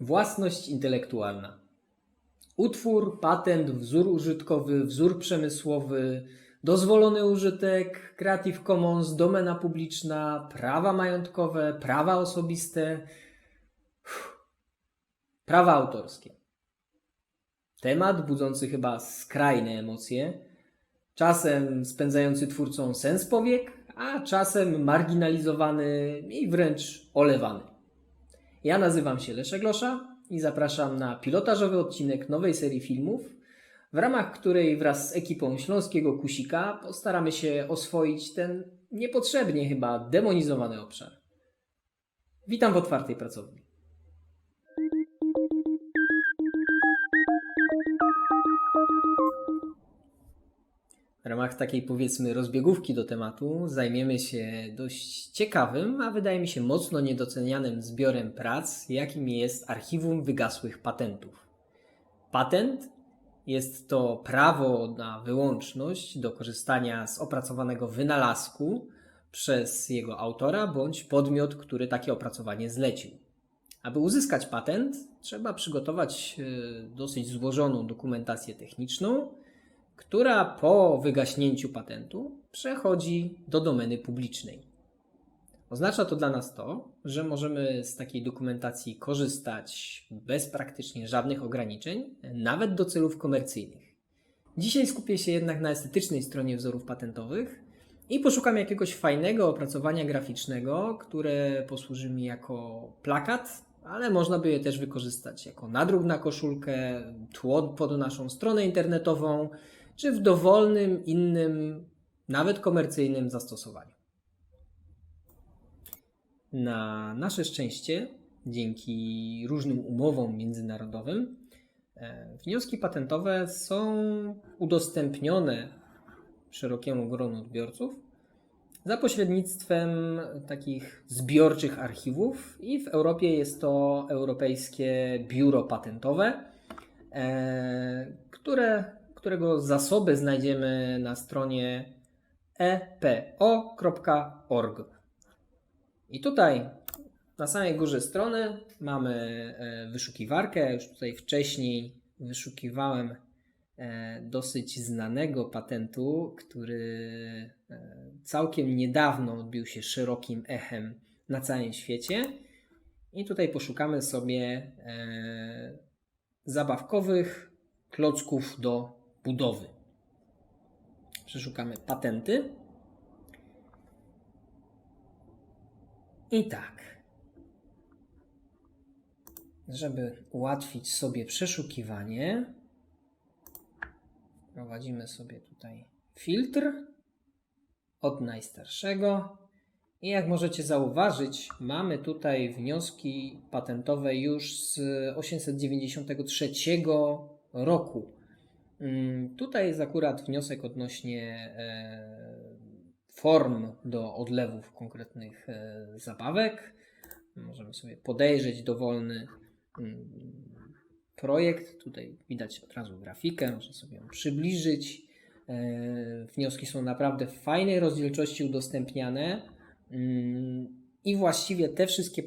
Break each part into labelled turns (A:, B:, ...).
A: Własność intelektualna. Utwór, patent, wzór użytkowy, wzór przemysłowy, dozwolony użytek, Creative Commons, domena publiczna, prawa majątkowe, prawa osobiste, prawa autorskie. Temat budzący chyba skrajne emocje, czasem spędzający twórcą sens powiek, a czasem marginalizowany i wręcz olewany. Ja nazywam się Leszek Glosza i zapraszam na pilotażowy odcinek nowej serii filmów, w ramach której wraz z ekipą Śląskiego Kusika postaramy się oswoić ten niepotrzebnie chyba demonizowany obszar. Witam w otwartej pracowni. W ramach takiej powiedzmy rozbiegówki do tematu zajmiemy się dość ciekawym, a wydaje mi się mocno niedocenianym zbiorem prac, jakim jest archiwum wygasłych patentów. Patent jest to prawo na wyłączność do korzystania z opracowanego wynalazku przez jego autora bądź podmiot, który takie opracowanie zlecił. Aby uzyskać patent, trzeba przygotować e, dosyć złożoną dokumentację techniczną, która po wygaśnięciu patentu przechodzi do domeny publicznej. Oznacza to dla nas to, że możemy z takiej dokumentacji korzystać bez praktycznie żadnych ograniczeń, nawet do celów komercyjnych. Dzisiaj skupię się jednak na estetycznej stronie wzorów patentowych i poszukam jakiegoś fajnego opracowania graficznego, które posłuży mi jako plakat, ale można by je też wykorzystać jako nadruk na koszulkę, tło pod naszą stronę internetową, czy w dowolnym innym, nawet komercyjnym zastosowaniu. Na nasze szczęście, dzięki różnym umowom międzynarodowym, e, wnioski patentowe są udostępnione szerokiemu gronu odbiorców za pośrednictwem takich zbiorczych archiwów i w Europie jest to Europejskie Biuro Patentowe, e, które, którego zasoby znajdziemy na stronie epo.org. I tutaj na samej górze strony mamy e, wyszukiwarkę. Już tutaj wcześniej wyszukiwałem e, dosyć znanego patentu, który e, całkiem niedawno odbił się szerokim echem na całym świecie. I tutaj poszukamy sobie zabawkowych klocków do budowy. Przeszukamy patenty. I tak. Żeby ułatwić sobie przeszukiwanie, wprowadzimy sobie tutaj filtr od najstarszego. I jak możecie zauważyć, mamy tutaj wnioski patentowe już z 893 roku. Mm, Tutaj jest akurat wniosek odnośnie e, form do odlewów konkretnych e, zabawek. Możemy sobie podejrzeć dowolny mm, projekt. Tutaj widać od razu grafikę, można sobie ją przybliżyć. E, Wnioski są naprawdę w fajnej rozdzielczości udostępniane. Mm, I właściwie te wszystkie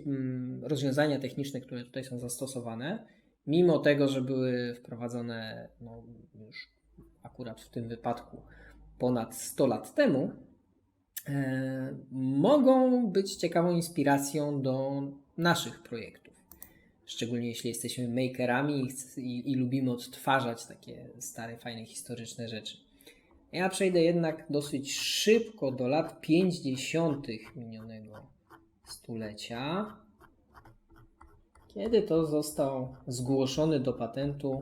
A: rozwiązania techniczne, które tutaj są zastosowane, mimo tego, że były wprowadzone no, już akurat w tym wypadku ponad 100 lat temu, e, mogą być ciekawą inspiracją do naszych projektów. Szczególnie jeśli jesteśmy makerami i, i lubimy odtwarzać takie stare, fajne, historyczne rzeczy. Ja przejdę jednak dosyć szybko do lat 50. minionego stulecia, kiedy to został zgłoszony do patentu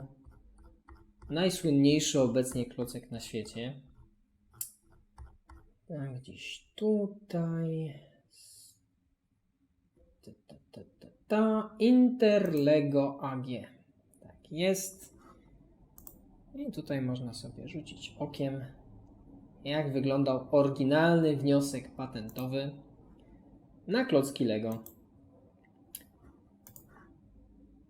A: najsłynniejszy obecnie klocek na świecie. Tak, gdzieś tutaj. Ta, ta, ta, ta, ta. Interlego AG. Tak jest. I tutaj można sobie rzucić okiem, jak wyglądał oryginalny wniosek patentowy na klocki Lego.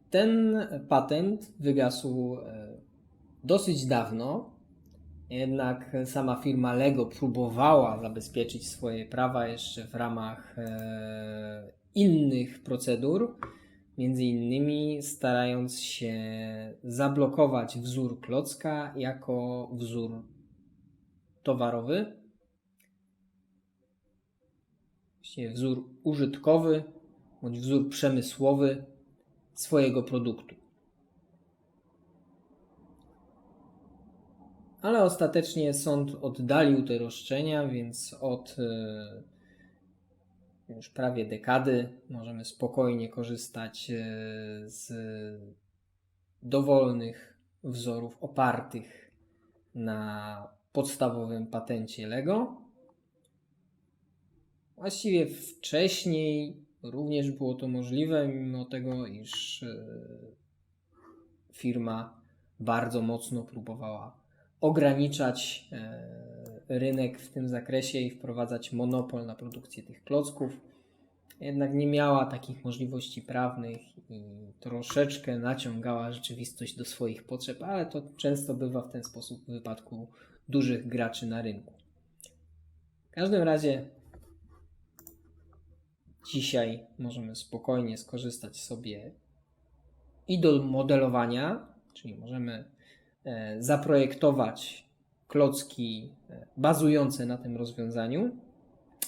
A: Ten patent wygasł e, dosyć dawno, jednak sama firma Lego próbowała zabezpieczyć swoje prawa jeszcze w ramach e, innych procedur. między innymi starając się zablokować wzór klocka jako wzór towarowy, wzór użytkowy bądź wzór przemysłowy swojego produktu. Ale ostatecznie sąd oddalił te roszczenia, więc od e, już prawie dekady możemy spokojnie korzystać e, z dowolnych wzorów opartych na podstawowym patencie Lego. Właściwie wcześniej również było to możliwe, mimo tego, iż e, firma bardzo mocno próbowała ograniczać e, rynek w tym zakresie i wprowadzać monopol na produkcję tych klocków. Jednak nie miała takich możliwości prawnych i troszeczkę naciągała rzeczywistość do swoich potrzeb, ale to często bywa w ten sposób w wypadku dużych graczy na rynku. W każdym razie dzisiaj możemy spokojnie skorzystać sobie i do modelowania, czyli możemy e, zaprojektować klocki e, bazujące na tym rozwiązaniu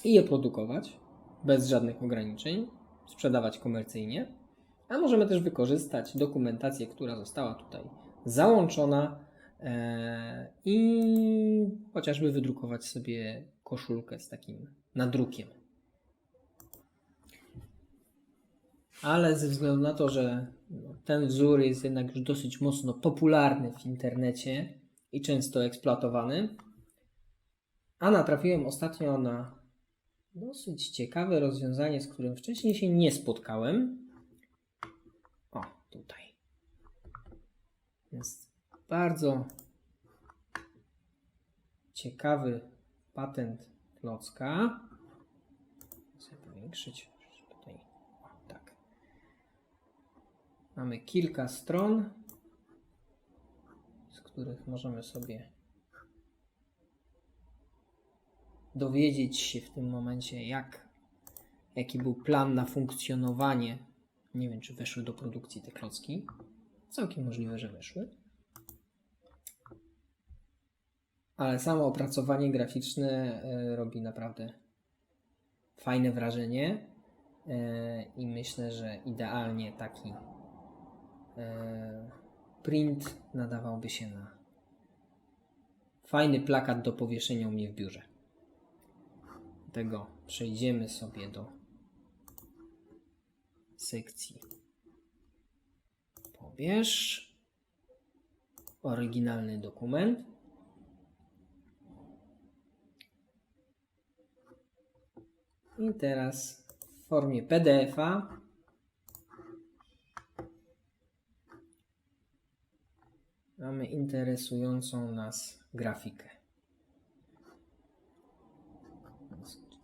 A: i je produkować bez żadnych ograniczeń, sprzedawać komercyjnie, a możemy też wykorzystać dokumentację, która została tutaj załączona e, i chociażby wydrukować sobie koszulkę z takim nadrukiem. Ale ze względu na to, że ten wzór jest jednak już dosyć mocno popularny w internecie i często eksploatowany, a natrafiłem ostatnio na dosyć ciekawe rozwiązanie, z którym wcześniej się nie spotkałem. O, tutaj. Jest bardzo ciekawy patent klocka. Chcę powiększyć. Tutaj. O, tak. Mamy kilka stron, z których możemy sobie dowiedzieć się w tym momencie, jak, jaki był plan na funkcjonowanie. Nie wiem, czy weszły do produkcji te klocki. Całkiem możliwe, że weszły. Ale samo opracowanie graficzne e, robi naprawdę fajne wrażenie. E, I myślę, że idealnie taki print nadawałby się na fajny plakat do powieszenia u mnie w biurze. Dlatego przejdziemy sobie do sekcji pobierz oryginalny dokument. I teraz w formie PDF-a mamy interesującą nas grafikę.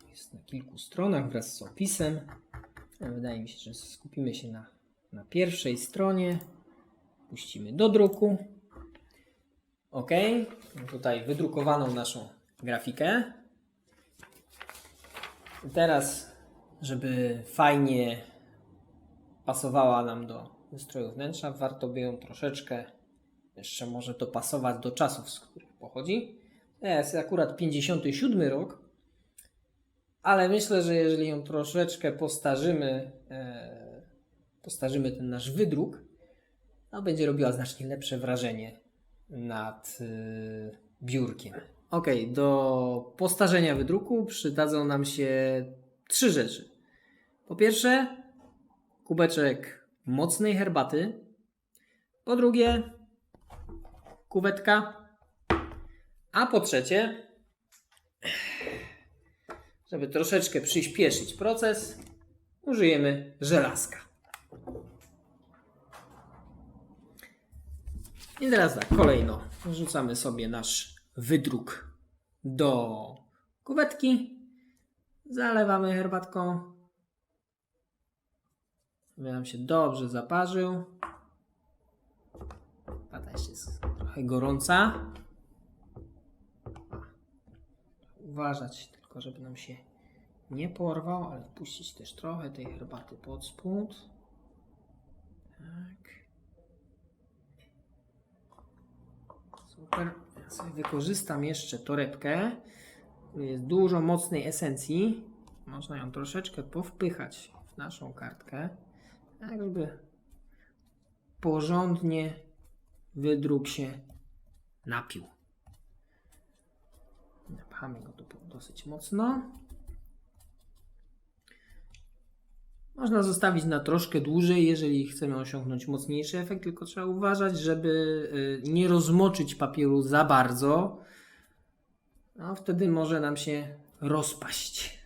A: Jest na kilku stronach wraz z opisem. Wydaje mi się, że skupimy się na, na pierwszej stronie. Puścimy do druku. OK. Tutaj wydrukowaną naszą grafikę. Teraz, żeby fajnie pasowała nam do wystroju wnętrza, warto by ją troszeczkę jeszcze może dopasować do czasów, z których pochodzi. To jest akurat 57 rok, ale myślę, że jeżeli ją troszeczkę postarzymy, e, postarzymy ten nasz wydruk, to będzie robiła znacznie lepsze wrażenie nad e, biurkiem. Ok, do postarzenia wydruku przydadzą nam się trzy rzeczy. Po pierwsze, kubeczek mocnej herbaty. Po drugie, kuwetka. A po trzecie, żeby troszeczkę przyspieszyć proces, użyjemy żelazka. I teraz tak, kolejno wrzucamy sobie nasz wydruk do kuwetki, zalewamy herbatką, żeby nam się dobrze zaparzył. Pata jeszcze jest gorąca. Uważać tylko, żeby nam się nie porwał, ale wpuścić też trochę tej herbaty pod spód. Tak. Super. Ja sobie wykorzystam jeszcze torebkę. Jest dużo mocnej esencji. Można ją troszeczkę powpychać w naszą kartkę, tak żeby porządnie wydruk się napił. Napchamy go tu dosyć mocno. Można zostawić na troszkę dłużej, jeżeli chcemy osiągnąć mocniejszy efekt, tylko trzeba uważać, żeby y, nie rozmoczyć papieru za bardzo. No, wtedy może nam się rozpaść.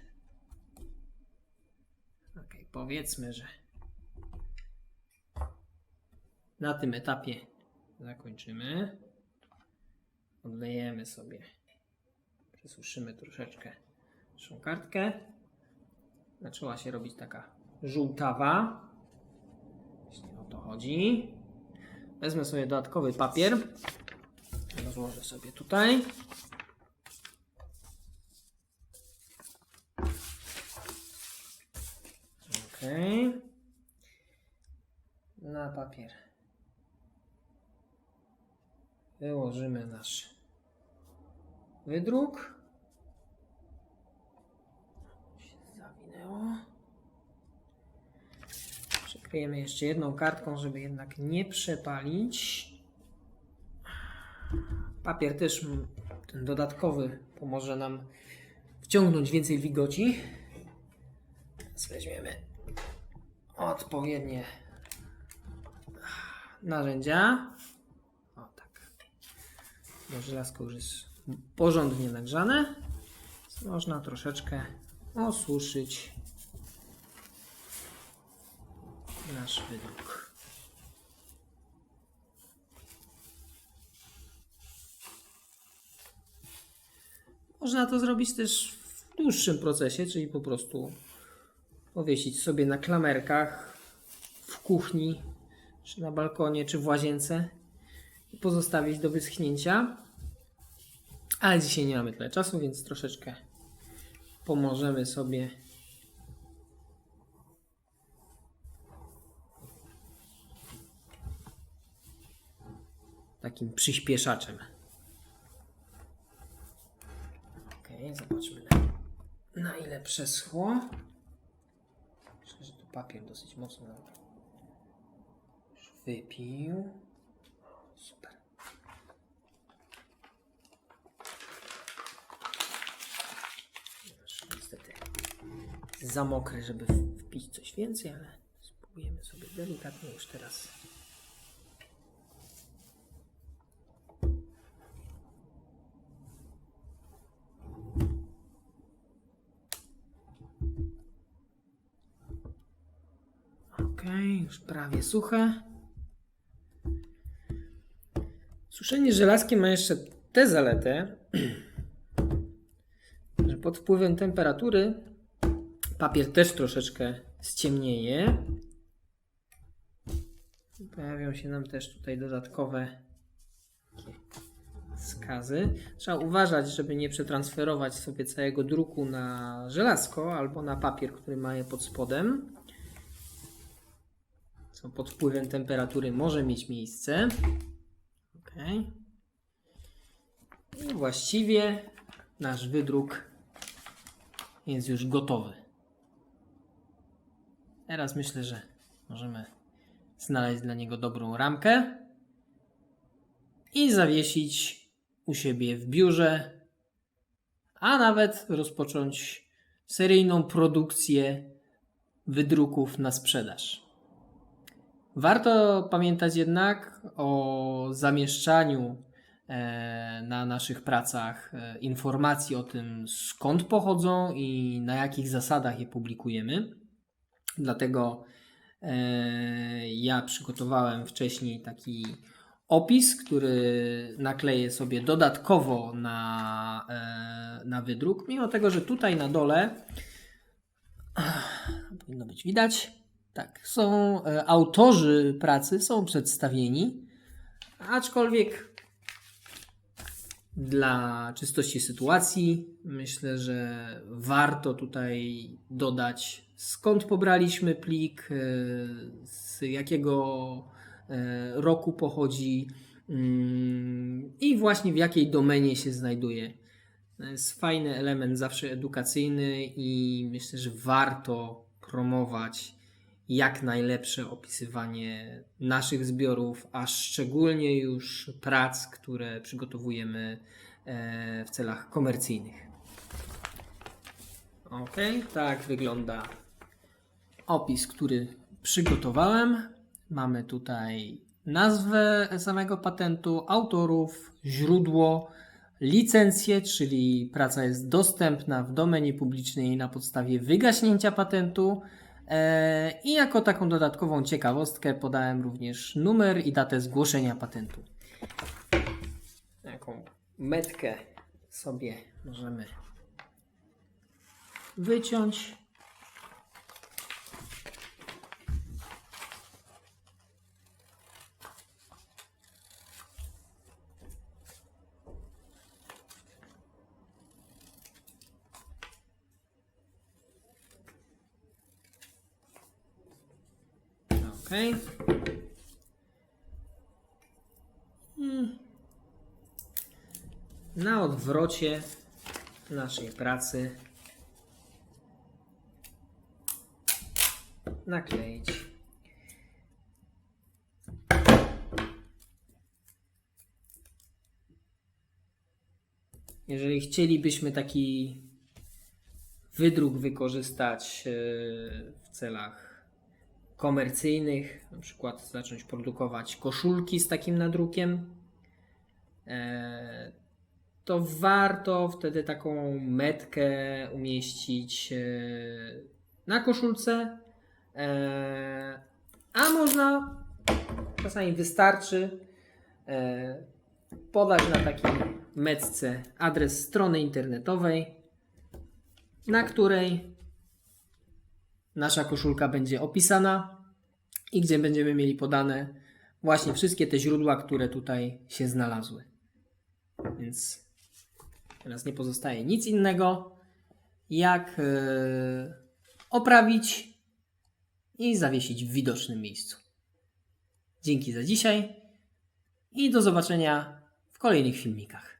A: Ok, powiedzmy, że na tym etapie zakończymy. Odlejemy sobie, przesuszymy troszeczkę naszą kartkę. Zaczęła się robić taka żółtawa. Właśnie o to chodzi. Wezmę sobie dodatkowy papier. Rozłożę sobie tutaj. Ok. Na papier wyłożymy nasz wydruk. Się zawinęło. Przykryjemy jeszcze jedną kartką, żeby jednak nie przepalić. Papier też ten dodatkowy pomoże nam wciągnąć więcej wilgoci. Teraz weźmiemy odpowiednie narzędzia. Bo żelazko już jest porządnie nagrzane. Można troszeczkę osuszyć nasz wydruk. Można to zrobić też w dłuższym procesie, czyli po prostu powiesić sobie na klamerkach w kuchni, czy na balkonie, czy w łazience pozostawić do wyschnięcia. Ale dzisiaj nie mamy tyle czasu, więc troszeczkę pomożemy sobie takim przyspieszaczem. Ok, zobaczmy na, ile przeschło. Myślę, że tu papier dosyć mocno wypił. Super. Niestety za mokry, żeby wpić coś więcej, ale spróbujemy sobie delikatnie już teraz. Ok, już prawie suche. Suszenie żelazkiem ma jeszcze tę zaletę, że pod wpływem temperatury papier też troszeczkę ściemnieje. Pojawią się nam też tutaj dodatkowe skazy. Trzeba uważać, żeby nie przetransferować sobie całego druku na żelazko albo na papier, który ma je pod spodem co pod wpływem temperatury może mieć miejsce. I właściwie nasz wydruk jest już gotowy. Teraz myślę, że możemy znaleźć dla niego dobrą ramkę i zawiesić u siebie w biurze, a nawet rozpocząć seryjną produkcję wydruków na sprzedaż. Warto pamiętać jednak o zamieszczaniu e, na naszych pracach e, informacji o tym, skąd pochodzą i na jakich zasadach je publikujemy. Dlatego e, ja przygotowałem wcześniej taki opis, który nakleję sobie dodatkowo na, na wydruk. Mimo tego, że tutaj na dole powinno być widać. Tak, są e, autorzy pracy, są przedstawieni, aczkolwiek dla czystości sytuacji myślę, że warto tutaj dodać skąd pobraliśmy plik, e, z jakiego e, roku pochodzi, mm, i właśnie w jakiej domenie się znajduje. To jest fajny element, zawsze edukacyjny i myślę, że warto promować jak najlepsze opisywanie naszych zbiorów, a szczególnie już prac, które przygotowujemy e, w celach komercyjnych. Ok, tak wygląda opis, który przygotowałem. Mamy tutaj nazwę samego patentu, autorów, źródło, licencję, czyli praca jest dostępna w domenie publicznej na podstawie wygaśnięcia patentu. E, I jako taką dodatkową ciekawostkę podałem również numer i datę zgłoszenia patentu. Taką metkę sobie możemy wyciąć. Ok. I na odwrocie naszej pracy nakleić. Jeżeli chcielibyśmy taki wydruk wykorzystać e, w celach komercyjnych, na przykład zacząć produkować koszulki z takim nadrukiem, e, to warto wtedy taką metkę umieścić e, na koszulce, e, a można czasami wystarczy podać na takiej metce adres strony internetowej, na której nasza koszulka będzie opisana i gdzie będziemy mieli podane właśnie wszystkie te źródła, które tutaj się znalazły. Więc teraz nie pozostaje nic innego, jak e, oprawić i zawiesić w widocznym miejscu. Dzięki za dzisiaj i do zobaczenia w kolejnych filmikach.